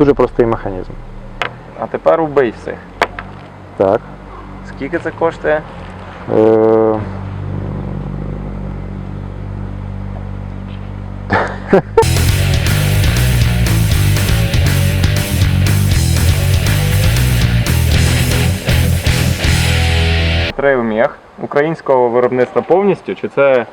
Дуже простий механізм. А тепер убий всіх. Так. Скільки це коштує? Е, Трейлмех українського виробництва повністю, чи це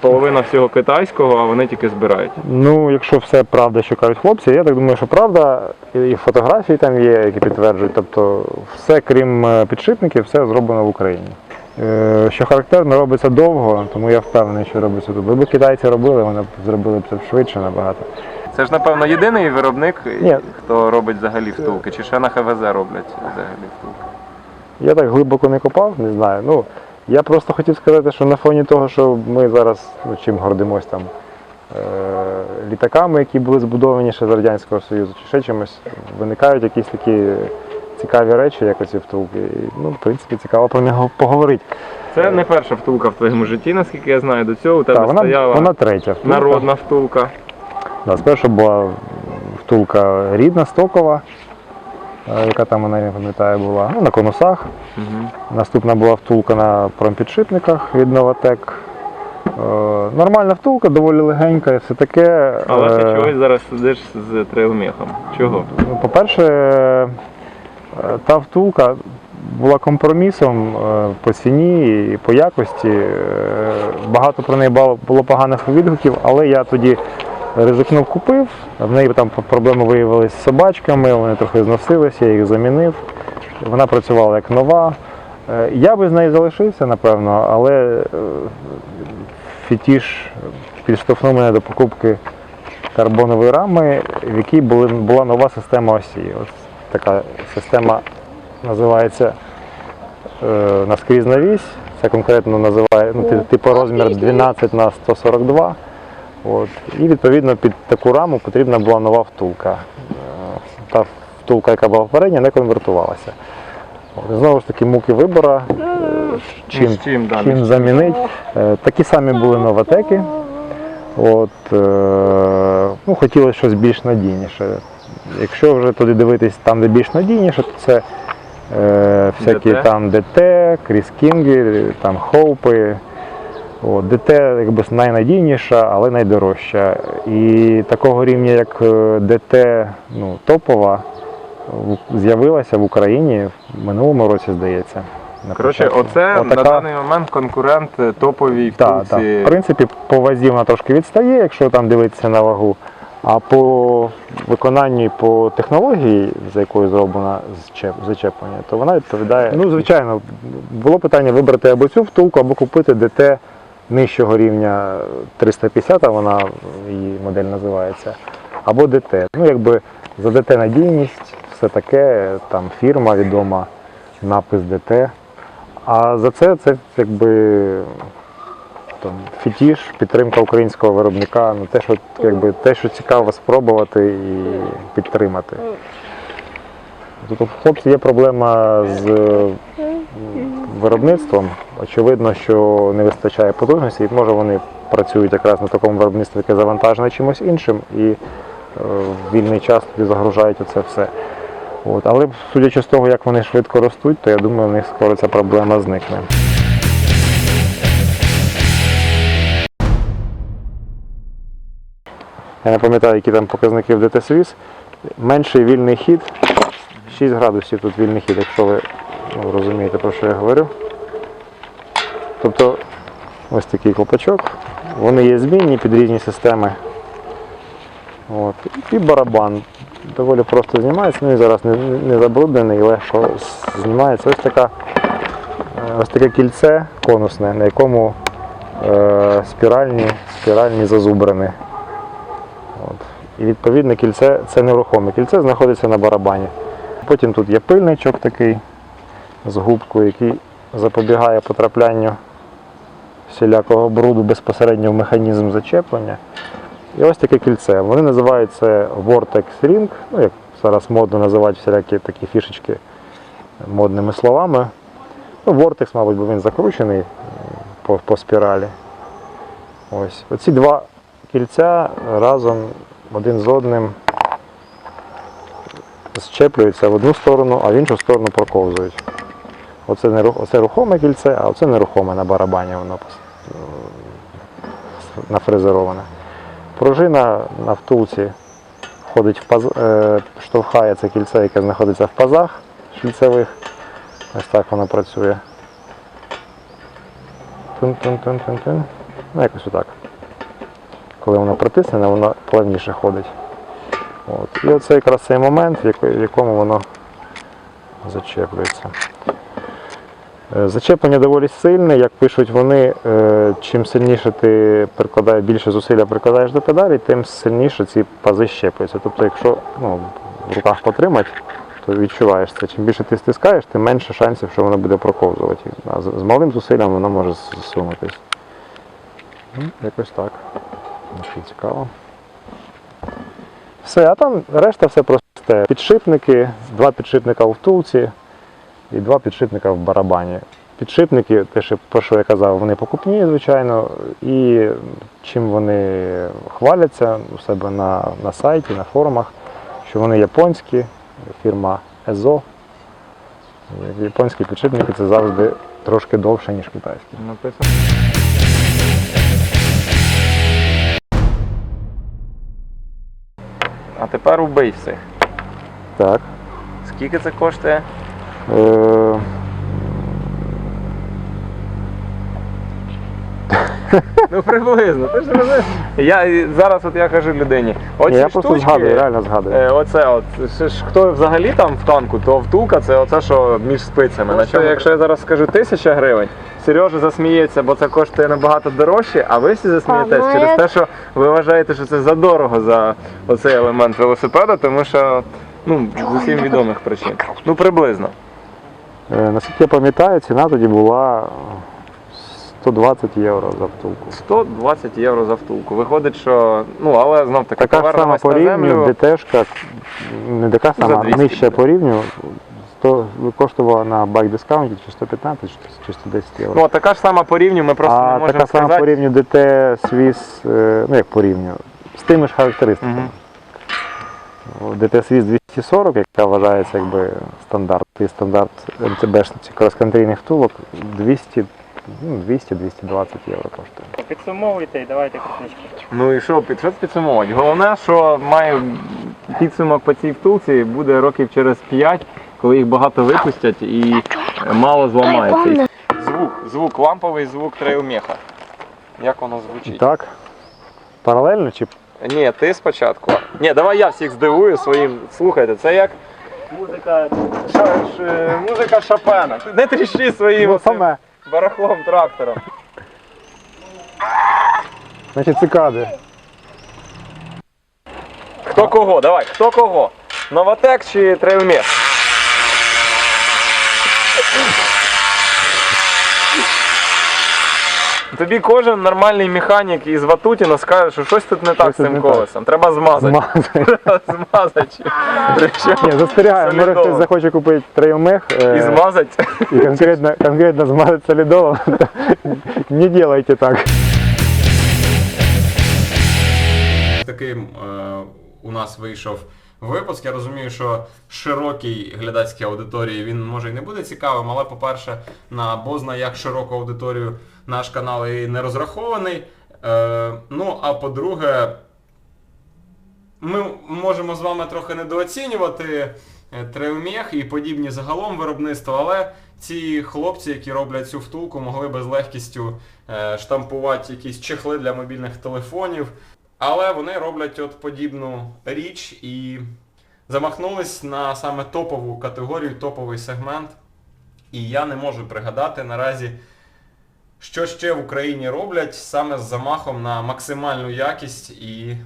половина всього китайського, а вони тільки збирають? Ну, якщо все правда, що кажуть хлопці, я так думаю, що правда, і фотографії там є, які підтверджують. Тобто все, крім е, підшипників, все зроблено в Україні. Е, Що характерно, робиться довго, тому я впевнений, що робиться тут. Якби китайці робили, вони б зробили б це швидше набагато. Це ж, напевно, єдиний виробник, Ні. хто робить взагалі втулки, чи ще на ХВЗ роблять взагалі втулки. Я так глибоко не копав, не знаю. Ну, я просто хотів сказати, що на фоні того, що ми зараз ну, чим гордимось там е- літаками, які були збудовані ще з Радянського Союзу, чи ще чимось, виникають якісь такі цікаві речі, як оці втулки. І, ну, в принципі, цікаво про нього поговорити. Це не перша втулка в твоєму житті, наскільки я знаю. До цього у тебе Так, вона, стояла вона третя втулка. народна втулка. Да, спершу була втулка рідна, стокова, яка там вона, я пам'ятаю, була, ну, на конусах. Угу. Наступна була втулка на промпідшипниках від Новатек. Е, нормальна втулка, доволі легенька все таке. Але ти чогось зараз сидиш з трейлмехом. Чого? ну, По-перше, е, та втулка була компромісом е, по ціні і по якості. Багато про неї було поганих відгуків, але я тоді ризикнув, купив. В неї там проблеми виявилися з собачками, вони трохи зносилися, я їх замінив. Вона працювала як нова. Е, Я би з нею залишився, напевно, але е, фетіш підштовхнув мене до покупки карбонової рами, в якій була нова система осі. Ось така система називається е, наскрізна вісь. Це конкретно називає ну, типу розмір 12 на 142. От. І відповідно під таку раму потрібна була нова втулка. Е, Та втулка, яка була попередня, не конвертувалася. От. Знову ж таки, муки вибора. е, Чим, чим, да, чим замінити. Е, Такі самі були новатеки. От, ну, хотілося щось більш надійніше. Якщо вже туди дивитись там, де більш надійніше, то це е, всякі ДТ? там ДТ, Кріскінги, там Хоупи. От, ДТ якби найнадійніша, але найдорожча. І такого рівня, як е, ДТ ну, топова, з'явилася в Україні в минулому році, здається. Коротше, оце на даний момент конкурент е, топовій так, так. втулці. В принципі, по вазі вона трошки відстає, якщо там дивитися на вагу. А по виконанню по технології, за якою зроблено зачеплення, то вона відповідає. Ну, звичайно, було питання вибрати або цю втулку, або купити ДТ нижчого рівня 350, а вона її модель називається, або ДТ. Ну, якби за ДТ надійність, все таке, там фірма відома, напис ДТ. А за це це якби там, фетіш, підтримка українського виробника, ну, те, що, якби, те, що цікаво спробувати і підтримати. Тут у хлопців є проблема з е, виробництвом. Очевидно, що не вистачає потужності, і може вони працюють якраз на такому виробництві, яке завантажене чимось іншим, і е, в вільний час тобі загружають оце все. От. Але судячи з того, як вони швидко ростуть, то я думаю, у них скоро ця проблема зникне. Я не пам'ятаю, які там показники в ДТ-свіз. Менший вільний хід. 6 градусів тут вільний хід, якщо ви ну, розумієте, про що я говорю. Тобто ось такий колпачок. Вони є змінні під різні системи. От. І барабан. Доволі просто знімається, ну і зараз не, не забруднений, легко знімається. Ось така е, ось таке кільце конусне, на якому е, спіральні, спіральні зазубрини. От. І відповідне кільце це нерухоме кільце знаходиться на барабані. Потім тут є пильничок такий з губкою, який запобігає потраплянню всілякого бруду безпосередньо в механізм зачеплення. І ось таке кільце. Вони називають це Vortex Ring, ну як зараз модно називати всілякі такі фішечки модними словами. Ну, Vortex, мабуть, бо він закручений по, по спіралі. Ось. Оці два кільця разом один з одним щеплюються в одну сторону, а в іншу сторону проковзують. Оце, не, оце рухоме кільце, а оце нерухоме на барабані воно е, нафрезероване. Пружина на втулці входить в паз, е, штовхає це кільце, яке знаходиться в пазах шліцевих. Ось так воно працює. Тун-тун-тун-тун-тун. Ну, якось отак. Коли воно притиснене, воно плавніше ходить. От. І оце якраз цей момент, в якому воно зачеплюється. Е, Зачеплення доволі сильне, як пишуть вони, е, чим сильніше ти прикладаєш, більше зусилля прикладаєш до педалі, тим сильніше ці пази щеплюються. Тобто, якщо ну, в руках потримати, то відчуваєш це. Чим більше ти стискаєш, тим менше шансів, що воно буде проковзувати. А з, малим зусиллям воно може зсунутись. Ну, Якось так. Цікаво. Все, а там решта все просте. Підшипники, два підшипника у втулці і два підшипника в барабані. Підшипники, те, що, про що я казав, вони покупні, звичайно, і чим вони хваляться у себе на, на сайті, на форумах, що вони японські, фірма EZO. Японські підшипники це завжди трошки довше, ніж китайські. Написано. А тепер убий всіх. Так. Скільки це коштує? Е, Ну приблизно. Ти ж розумієш? Я зараз от я кажу людині. Оці я просто штучки, згадую, реально згадую. Е, Оце от, ж хто взагалі там в танку, то втулка це оце, що між спицями. На чому, якщо я зараз скажу тисяча гривень, Сережа засміється, бо це коштує набагато дорожче, а ви всі засмієтесь А, ну, через я- те, що ви вважаєте, що це задорого за оцей елемент велосипеда, тому що ну, з усім відомих причин. Ну приблизно. Е, Наскільки я пам'ятаю, ціна тоді була 120 євро за втулку. 120 євро за втулку. Виходить, що ну але знов таки Така ж сама по рівню. ДТшка, не така сама, 200 нижча по рівню, 100, коштувала на байк дискаунті чи 115, чи- чи 110 євро. Ну, така ж сама по рівню, ми просто не можемо така сама сказати. по рівню ДТ Свіс, е, ну як по рівню, з тими ж характеристиками. Мгм. ДТ Свіс 240, яка вважається якби стандарт, і стандарт МЦБшниці крос-контрійних втулок 200, ну, 200-220 євро коштує. Підсумовуйте і давайте крупнички. Ну і що, під що підсумовувати? Головне, що має підсумок по цій втулці буде років через 5, коли їх багато випустять і мало зламається. Звук, звук, ламповий звук трейлмеха. Як воно звучить? Так. Паралельно чи Ні, ти спочатку. Ні, давай я всіх здивую своїм. Слухайте, це як Музика ша- ш- музика Шопена. Ти Не тріщи своїм ну, оцим саме. барахлом трактором. Значить, цикади. Хто кого? Давай, хто кого? Новотек чи трейлмех? Тобі кожен нормальний механік із Ватутіна скаже, що щось тут не так з цим колесом. Треба змазати. Змазати. Змазати. Ні, застерігаю, може хтось захоче купити трейлмех е, І змазати. і конкретно, конкретно змазати солідолом. Не делайте так. Таким е, у нас вийшов випуск. Я розумію, що широкій глядацькій аудиторії він може і не буде цікавим, але, по-перше, на бозна як широку аудиторію наш канал і не розрахований. Е, ну, а по-друге, ми можемо з вами трохи недооцінювати е, і подібні загалом виробництва, але ці хлопці, які роблять цю втулку, могли би з легкістю е, штампувати якісь чехли для мобільних телефонів. Але вони роблять от подібну річ і замахнулись на саме топову категорію, топовий сегмент. І я не можу пригадати наразі, що ще в Україні роблять саме з замахом на максимальну якість і.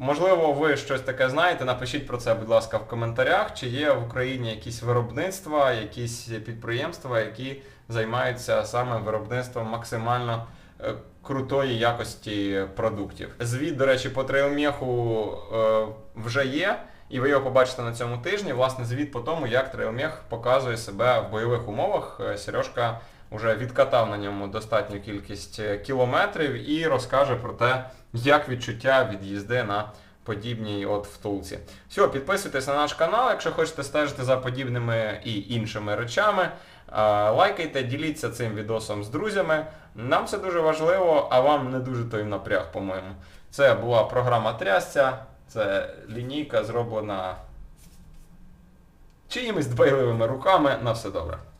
Можливо, ви щось таке знаєте, напишіть про це, будь ласка, в коментарях, чи є в Україні якісь виробництва, якісь підприємства, які займаються саме виробництвом максимально е, крутої якості продуктів. Звіт, до речі, по трейлмеху е, вже є, і ви його побачите на цьому тижні. Власне, звіт по тому, як трейлмех показує себе в бойових умовах. Е, Сережка вже відкатав на ньому достатню кількість е, кілометрів і розкаже про те, як відчуття від їзди на подібній от втулці. Все, підписуйтесь на наш канал, якщо хочете стежити за подібними і іншими речами. Лайкайте, діліться цим відосом з друзями. Нам це дуже важливо, а вам не дуже той напряг, по-моєму. Це була програма Трясця, це лінійка зроблена чиїмись дбайливими руками. На все добре.